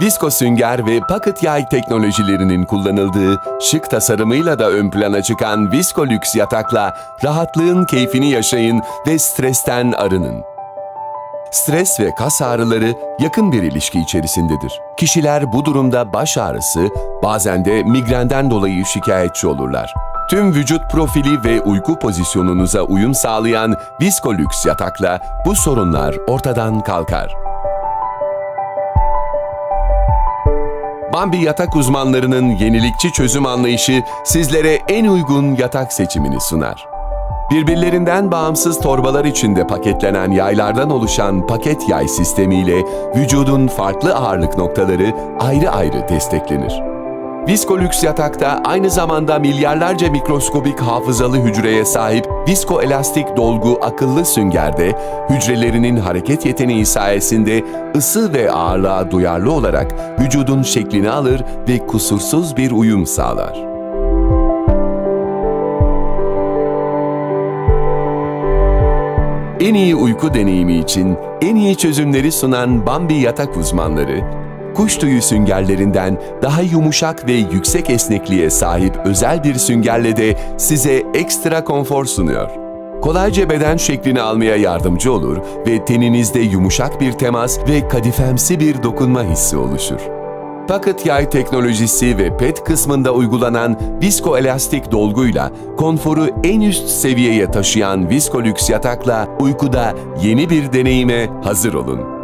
Visko sünger ve pocket yay teknolojilerinin kullanıldığı şık tasarımıyla da ön plana çıkan Visko lüks yatakla rahatlığın keyfini yaşayın ve stresten arının. Stres ve kas ağrıları yakın bir ilişki içerisindedir. Kişiler bu durumda baş ağrısı, bazen de migrenden dolayı şikayetçi olurlar. Tüm vücut profili ve uyku pozisyonunuza uyum sağlayan Visko Lüks yatakla bu sorunlar ortadan kalkar. Bambi yatak uzmanlarının yenilikçi çözüm anlayışı sizlere en uygun yatak seçimini sunar. Birbirlerinden bağımsız torbalar içinde paketlenen yaylardan oluşan paket yay sistemiyle vücudun farklı ağırlık noktaları ayrı ayrı desteklenir. Visko Lüks yatakta aynı zamanda milyarlarca mikroskobik hafızalı hücreye sahip viskoelastik dolgu akıllı süngerde hücrelerinin hareket yeteneği sayesinde ısı ve ağırlığa duyarlı olarak vücudun şeklini alır ve kusursuz bir uyum sağlar. En iyi uyku deneyimi için en iyi çözümleri sunan Bambi yatak uzmanları, kuş tüyü süngerlerinden daha yumuşak ve yüksek esnekliğe sahip özel bir süngerle de size ekstra konfor sunuyor. Kolayca beden şeklini almaya yardımcı olur ve teninizde yumuşak bir temas ve kadifemsi bir dokunma hissi oluşur. Pocket yay teknolojisi ve pet kısmında uygulanan viskoelastik dolguyla konforu en üst seviyeye taşıyan Viskolux yatakla uykuda yeni bir deneyime hazır olun.